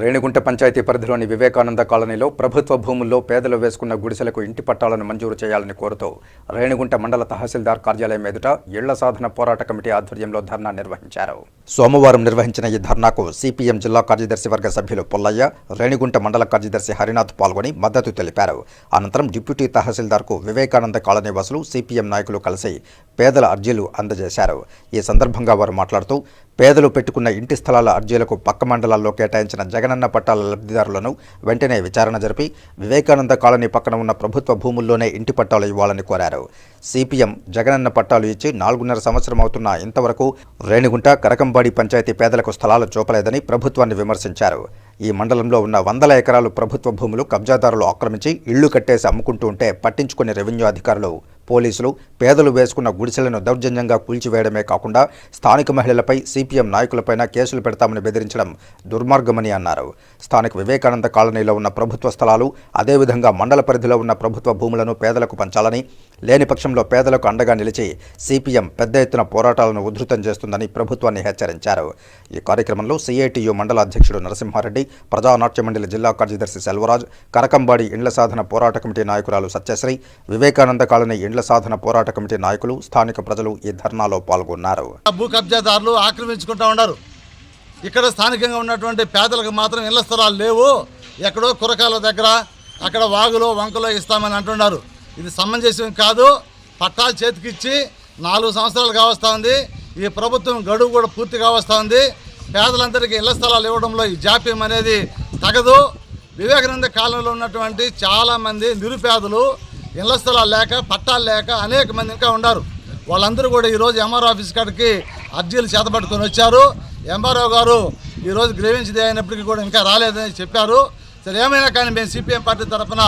రేణిగుంట పంచాయతీ పరిధిలోని వివేకానంద కాలనీలో ప్రభుత్వ భూముల్లో పేదలు వేసుకున్న గుడిసెలకు ఇంటి పట్టాలను మంజూరు చేయాలని కోరుతూ రేణిగుంట మండల తహసీల్దార్ కార్యాలయం ఎదుట ఇళ్ళ సాధన పోరాట కమిటీ ఆధ్వర్యంలో ధర్నా నిర్వహించారు. సోమవారం నిర్వహించిన ఈ ధర్నాకు సిపిఎం జిల్లా కార్యదర్శి వర్గ సభ్యులు పుల్లయ్య రేణిగుంట మండల కార్యదర్శి హరినాథ్ పాల్గొని మద్దతు తెలిపారు. అనంతరం డిప్యూటీ తహసీల్దార్కు వివేకానంద కాలనీ వాసులు సిపిఎం నాయకులు కలిసి పేదల అర్జీలు అందజేశారు. ఈ సందర్భంగా వారు మాట్లాడుతూ పేదలు పెట్టుకున్న ఇంటి స్థలాల అర్జీలకు పక్క మండలాల్లో కేటాయించిన జగనన్న పట్టాల లబ్ధిదారులను వెంటనే విచారణ జరిపి వివేకానంద కాలనీ పక్కన ఉన్న ప్రభుత్వ భూముల్లోనే ఇంటి పట్టాలు ఇవ్వాలని కోరారు. సిపిఎం జగనన్న పట్టాలు ఇచ్చి నాలుగున్నర సంవత్సరం అవుతున్న ఇంతవరకు రేణిగుంట కరకంబాడి పంచాయతీ పేదలకు స్థలాలు చూపలేదని ప్రభుత్వాన్ని విమర్శించారు. ఈ మండలంలో ఉన్న వందల ఎకరాలు ప్రభుత్వ భూములు కబ్జాదారులు ఆక్రమించి ఇళ్ళు కట్టేసి అమ్ముకుంటూ ఉంటే పట్టించుకునే రెవెన్యూ అధికారులు పోలీసులు పేదలు వేసుకున్న గుడిసెలను దౌర్జన్యంగా కూల్చివేయడమే కాకుండా స్థానిక మహిళలపై సిపిఎం నాయకులపైన కేసులు పెడతామని బెదిరించడం దుర్మార్గమని అన్నారు. స్థానిక వివేకానంద కాలనీలో ఉన్న ప్రభుత్వ స్థలాలు అదేవిధంగా మండల పరిధిలో ఉన్న ప్రభుత్వ భూములను పేదలకు పంచాలని లేని పక్షంలో పేదలకు అండగా నిలిచి సిపిఎం పెద్ద ఎత్తున పోరాటాలను ఉధృతం చేస్తుందని ప్రభుత్వాన్ని హెచ్చరించారు. ఈ కార్యక్రమంలో సిఐటియు మండల అధ్యక్షుడు నరసింహారెడ్డి ప్రజానాట్య మండలి జిల్లా కార్యదర్శి సెల్వరాజ్ కరకంబాడి ఇండ్ల సాధన పోరాట కమిటీ నాయకురాలు సత్యశ్రీ వివేకానంద కాలనీ ఇండ్ల సాధన పోరాట కమిటీ నాయకులు స్థానిక ప్రజలు ఈ ధర్నాలో పాల్గొన్నారు. భూ కబ్జాదారులు ఆక్రమించుకుంటా ఉన్నారు. ఇక్కడ స్థానికంగా ఉన్నటువంటి పేదలకు మాత్రం ఇళ్ళ స్థలాలు లేవు. ఎక్కడో కురకాల దగ్గర అక్కడ వాగులో వంకలో ఇస్తామని అంటున్నారు. ఇది సమంజసం కాదు. పట్టాలు చేతికిచ్చి నాలుగు సంవత్సరాలు కావస్తా ఉంది. ఈ ప్రభుత్వం గడువు కూడా పూర్తి కావస్తా ఉంది. పేదలందరికీ ఇళ్ళ స్థలాలు ఇవ్వడంలో ఈ జాప్యం అనేది తగదు. వివేకానంద కాలంలో ఉన్నటువంటి చాలామంది నిరుపేదలు ఇళ్ళ స్థలాలు లేక పట్టాలు లేక అనేక మంది ఇంకా ఉన్నారు. వాళ్ళందరూ కూడా ఈరోజు ఎంఆర్ఓ ఆఫీస్ కాడికి అర్జీలు చేతపట్టుకొని వచ్చారు. ఎంఆర్ఓ గారు ఈరోజు గ్రేవించి అయినప్పటికీ కూడా ఇంకా రాలేదని చెప్పారు. సరే ఏమైనా కానీ మేము సిపిఎం పార్టీ తరఫున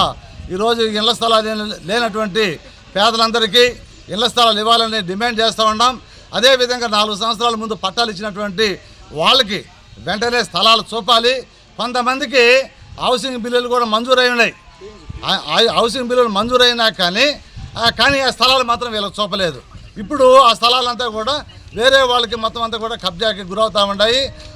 ఈరోజు ఇళ్ళ స్థలాలు లేనటువంటి పేదలందరికీ ఇళ్ళ స్థలాలు ఇవ్వాలని డిమాండ్ చేస్తూ ఉన్నాం. అదేవిధంగా నాలుగు సంవత్సరాల ముందు పట్టాలు ఇచ్చినటువంటి వాళ్ళకి వెంటనే స్థలాలు చూపాలి. కొంతమందికి హౌసింగ్ బిల్లులు కూడా మంజూరై ఉన్నాయి. హౌసింగ్ బిల్లులు మంజూరైనా కానీ కానీ ఆ స్థలాలు మాత్రం వీళ్ళకి చూపలేదు. ఇప్పుడు ఆ స్థలాలంతా కూడా వేరే వాళ్ళకి మొత్తం అంతా కూడా కబ్జాకి గురవుతూ ఉన్నాయి